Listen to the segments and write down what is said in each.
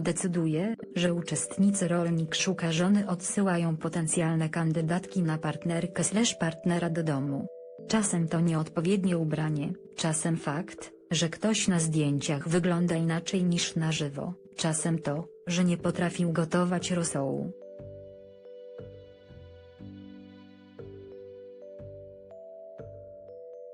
decyduje, że uczestnicy rolnik szuka żony odsyłają potencjalne kandydatki na partnerkę slash partnera do domu. Czasem to nieodpowiednie ubranie, czasem fakt, że ktoś na zdjęciach wygląda inaczej niż na żywo, czasem to, że nie potrafił gotować rosołu.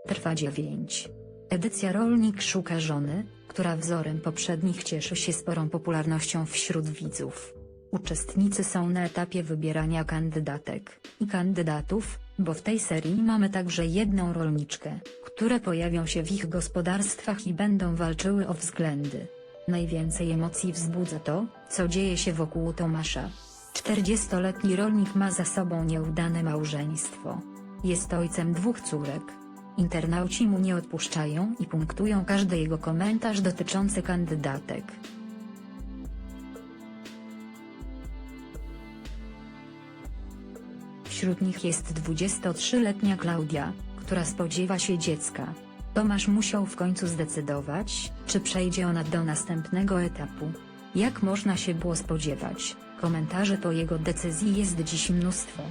Trwa 9. Edycja Rolnik szuka żony, która wzorem poprzednich cieszy się sporą popularnością wśród widzów. Uczestnicy są na etapie wybierania kandydatek i kandydatów, bo w tej serii mamy także jedną rolniczkę, które pojawią się w ich gospodarstwach i będą walczyły o względy. Najwięcej emocji wzbudza to, co dzieje się wokół Tomasza. 40-letni rolnik ma za sobą nieudane małżeństwo. Jest ojcem dwóch córek. Internauci mu nie odpuszczają i punktują każdy jego komentarz dotyczący kandydatek. Wśród nich jest 23-letnia Klaudia, która spodziewa się dziecka. Tomasz musiał w końcu zdecydować, czy przejdzie ona do następnego etapu. Jak można się było spodziewać, komentarzy po jego decyzji jest dziś mnóstwo.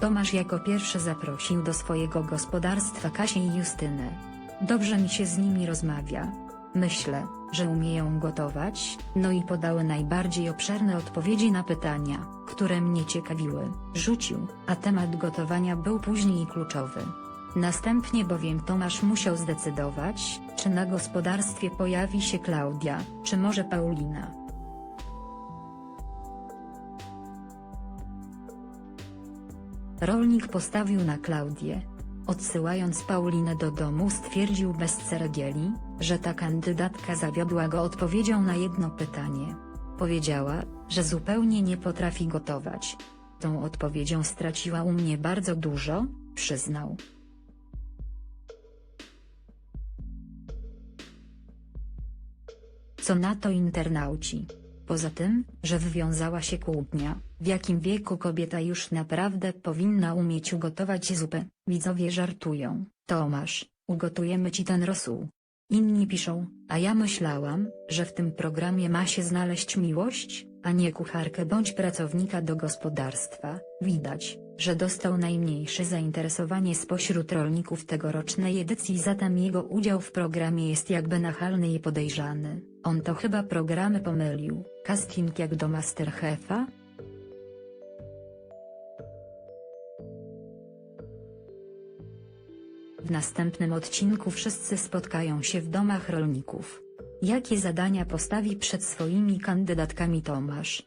Tomasz jako pierwszy zaprosił do swojego gospodarstwa Kasię i Justynę. Dobrze mi się z nimi rozmawia. Myślę, że umieją gotować, no i podały najbardziej obszerne odpowiedzi na pytania, które mnie ciekawiły. Rzucił, a temat gotowania był później kluczowy. Następnie bowiem Tomasz musiał zdecydować, czy na gospodarstwie pojawi się Klaudia, czy może Paulina. Rolnik postawił na Klaudię. Odsyłając Paulinę do domu stwierdził bez ceregieli, że ta kandydatka zawiodła go odpowiedzią na jedno pytanie. Powiedziała, że zupełnie nie potrafi gotować. Tą odpowiedzią straciła u mnie bardzo dużo, przyznał. Co na to internauci? Poza tym, że wywiązała się kłótnia, w jakim wieku kobieta już naprawdę powinna umieć ugotować zupę, widzowie żartują, Tomasz, ugotujemy ci ten rosół. Inni piszą, a ja myślałam, że w tym programie ma się znaleźć miłość, a nie kucharkę bądź pracownika do gospodarstwa. Widać, że dostał najmniejsze zainteresowanie spośród rolników tegorocznej edycji zatem jego udział w programie jest jakby nachalny i podejrzany. On to chyba programy pomylił, casting jak do Masterchefa? W następnym odcinku wszyscy spotkają się w domach rolników. Jakie zadania postawi przed swoimi kandydatkami Tomasz?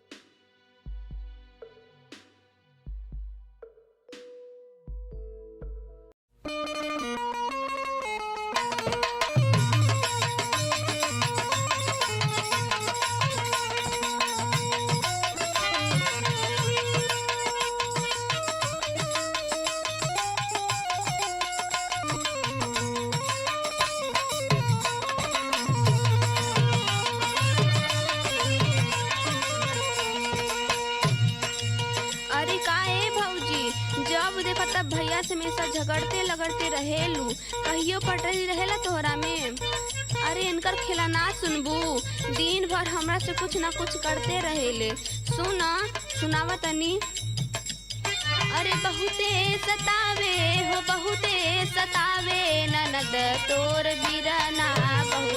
तब से हमेशा झगड़ते लगड़ते रहेलू। कहियो पटरी रहेला तोहरा में। अरे इनकर खेला ना सुनबू। दिन भर हमरा से कुछ ना कुछ करते रहेले। सुन सुनावा तनी। अरे बहुते सतावे हो, बहुते सतावे। ननद तोर बिरना बहुते